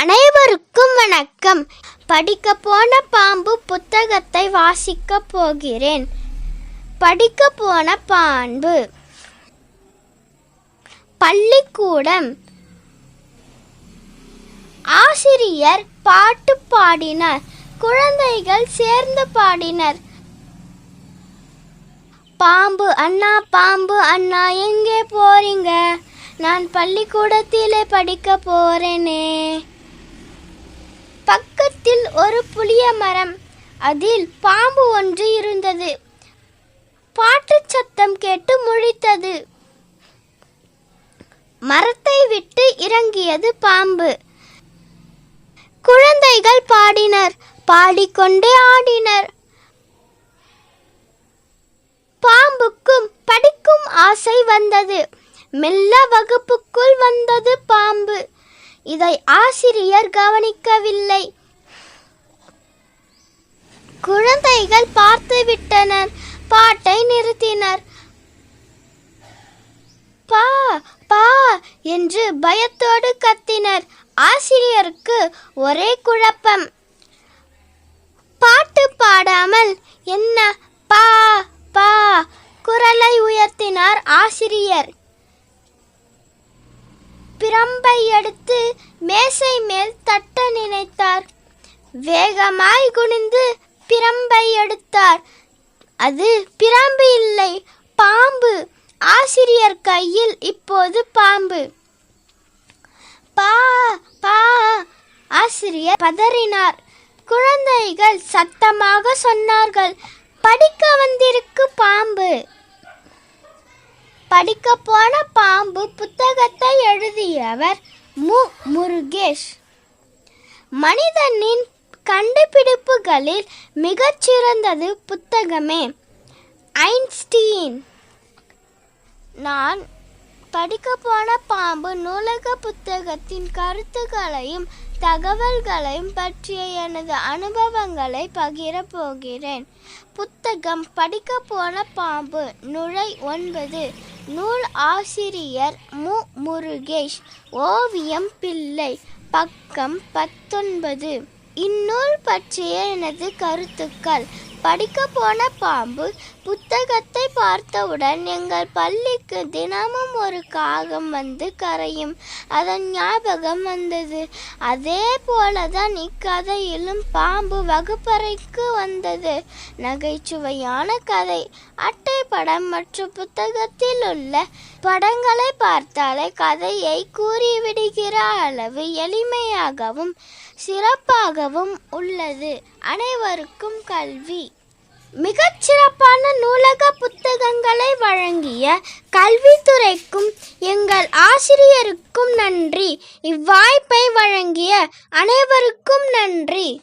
அனைவருக்கும் வணக்கம். படிக்க போன பாம்பு புத்தகத்தை வாசிக்க போகிறேன். படிக்க போன பாம்பு. பள்ளிக்கூடம். ஆசிரியர் பாட்டு பாடினார். குழந்தைகள் சேர்ந்து பாடினர். பாம்பு அண்ணா பாம்பு அண்ணா எங்கே போறீங்க? நான் பள்ளிக்கூடத்திலே படிக்க போறேனே. பக்கத்தில் ஒரு புளிய மரம். அதில் பாம்பு ஒன்று இருந்தது. பாட்டு சத்தம் கேட்டு முழித்தது. மரத்தை விட்டு இறங்கியது பாம்பு. குழந்தைகள் பாடினர். பாடிக்கொண்டே ஆடினர். பாம்புக்கும் படிக்கும் ஆசை வந்தது. மெல்ல வகுப்புக்குள் வந்தது பாம்பு. இதை ஆசிரியர் கவனிக்கவில்லை. குழந்தைகள் பார்த்து விட்டனர். பாட்டை நிறுத்தினர். பா பா என்று பயத்தோடு கத்தினர். ஆசிரியருக்கு ஒரே குழப்பம். பாட்டு பாடாமல் என்ன பா பா குரலை உயர்த்தினார் ஆசிரியர் பிரம்பை எடுத்து மேசை மேல் தட்ட நினைத்தார். வேகமாய் குனிந்து பிரம்பை எடுத்தார். அது பிரம்பு இல்லை பாம்பு. ஆசிரியர் கையில் இப்போது பாம்பு. பா பா ஆசிரியர் பதறினார். குழந்தைகள் சத்தமாக சொன்னார்கள் படிக்க வந்திருக்கு பாம்பு. படிக்க போன பாம்பு புத்தகத்தை எழுதியவர் மு. முருகேஷ். மனிதனின் கண்டுபிடிப்புகளில் மிகச்சிறந்தது புத்தகமே. ஐன்ஸ்டீன். நான் படிக்க போன பாம்பு நூலக புத்தகத்தின் கருத்துக்களையும் தகவல்களையும் பற்றிய எனது அனுபவங்களை பகிரப் போகிறேன். புத்தகம் படிக்க போன பாம்பு நுழை ஒன்பது. நூல் ஆசிரியர் மு. முருகேஷ். ஓவியம் பிள்ளை. பக்கம் பத்தொன்பது. இந்நூல் பற்றிய எனது கருத்துக்கள். படிக்க போன பாம்பு புத்தகத்தை பார்த்தவுடன் எங்கள் பள்ளிக்கு தினமும் ஒரு காகம் வந்து கரையும். அதன் ஞாபகம் வந்தது. அதே போலதான் இக்கதையிலும் பாம்பு வகுப்பறைக்கு வந்தது. நகைச்சுவையான கதை. அட்டை படம் மற்றும் புத்தகத்தில் உள்ள படங்களை பார்த்தாலே கதையை கூறிவிடுகிற அளவு எளிமையாகவும் சிறப்பாகவும் உள்ளது. அனைவருக்கும் கல்வி. மிகச்சிறப்பான நூலக புத்தகங்களை வழங்கிய கல்வித்துறைக்கும் எங்கள் ஆசிரியருக்கும் நன்றி. இவ்வாய்ப்பை வழங்கிய அனைவருக்கும் நன்றி.